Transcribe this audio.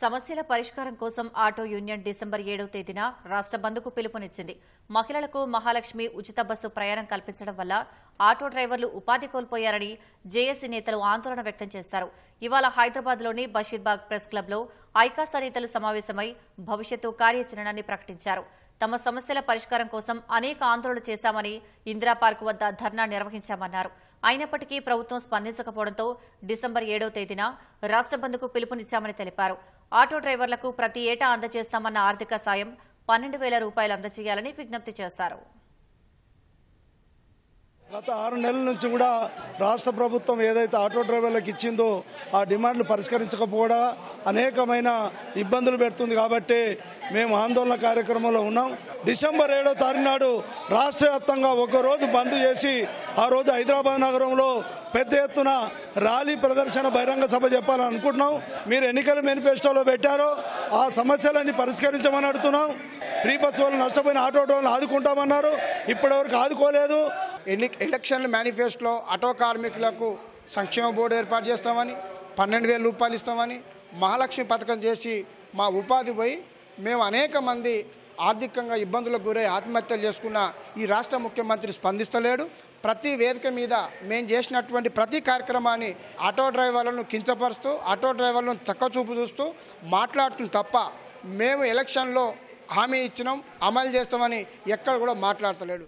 సమస్యల పరిష్కారం కోసం ఆటో యూనియన్ డిసెంబర్ ఏడవ తేదీన రాష్ట్ర బంద్కు పిలుపునిచ్చింది. మహిళలకు మహాలక్ష్మి ఉచిత బస్సు ప్రయాణం కల్పించడం వల్ల ఆటో డ్రైవర్లు ఉపాధి కోల్పోయారని జేఏసీ నేతలు ఆందోళన వ్యక్తం చేశారు. ఇవాళ హైదరాబాద్లోని బషీర్బాగ్ ప్రెస్ క్లబ్లో ఐకాస నేతలు సమావేశమై భవిష్యత్తు కార్యాచరణని ప్రకటించారు. తమ సమస్యల పరిష్కారం కోసం అనేక ఆందోళన చేశామని ఇందిరా పార్క్ వద్ద ధర్నా నిర్వహించామన్నారు. అయినప్పటికీ ప్రభుత్వం స్పందించకపోవడంతో డిసెంబర్ ఏడవ తేదీన రాష్ట్ర బంద్కు పిలుపునిచ్చామని తెలిపారు. ఆటో డ్రైవర్లకు ప్రతి ఏటా అందజేస్తామన్న ఆర్థిక సాయం పన్నెండు వేల రూపాయలు అందజేయాలని విజ్ఞప్తి చేశారు. గత ఆరు నెలల నుంచి కూడా రాష్ట్ర ప్రభుత్వం ఏదైతే ఆటో డ్రైవర్లకు ఇచ్చిందో ఆ డిమాండ్లు పరిష్కరించకపోవడా అనేకమైన ఇబ్బందులు పెడుతుంది కాబట్టి మేము ఆందోళన కార్యక్రమంలో ఉన్నాం. డిసెంబర్ ఏడో తారీఖు నాడు రాష్ట్ర వ్యాప్తంగా ఒకరోజు బంద్ చేసి ఆ రోజు హైదరాబాద్ నగరంలో పెద్ద ఎత్తున ర్యాలీ ప్రదర్శన బహిరంగ సభ చెప్పాలని అనుకుంటున్నాం. మీరు ఎన్నికల మేనిఫెస్టోలో పెట్టారో ఆ సమస్యలన్నీ పరిష్కరించమని అడుగుతున్నాం. ఫ్రీ బస్ వల్ల నష్టపోయిన ఆటో డ్రైవర్లు ఆదుకుంటామన్నారు. ఇప్పటివరకు ఆదుకోలేదు. ఎలక్షన్ మేనిఫెస్టోలో ఆటో కార్మికులకు సంక్షేమ బోర్డు ఏర్పాటు చేస్తామని పన్నెండు వేల రూపాయలు ఇస్తామని మహాలక్ష్మి పథకం చేసి మా ఉపాధి పోయి మేము అనేక మంది ఆర్థికంగా ఇబ్బందులకు గురై ఆత్మహత్యలు చేసుకున్న ఈ రాష్ట్ర ముఖ్యమంత్రి స్పందిస్తలేడు. ప్రతి వేదిక మీద మేము చేసినటువంటి ప్రతి కార్యక్రమాన్ని ఆటో డ్రైవర్లను కించపరుస్తూ ఆటో డ్రైవర్లను తక్కువ చూపు చూస్తూ మాట్లాడుతుంది తప్ప మేము ఎలక్షన్లో హామీ ఇచ్చినాం అమలు చేస్తామని ఎక్కడ కూడా మాట్లాడతలేడు.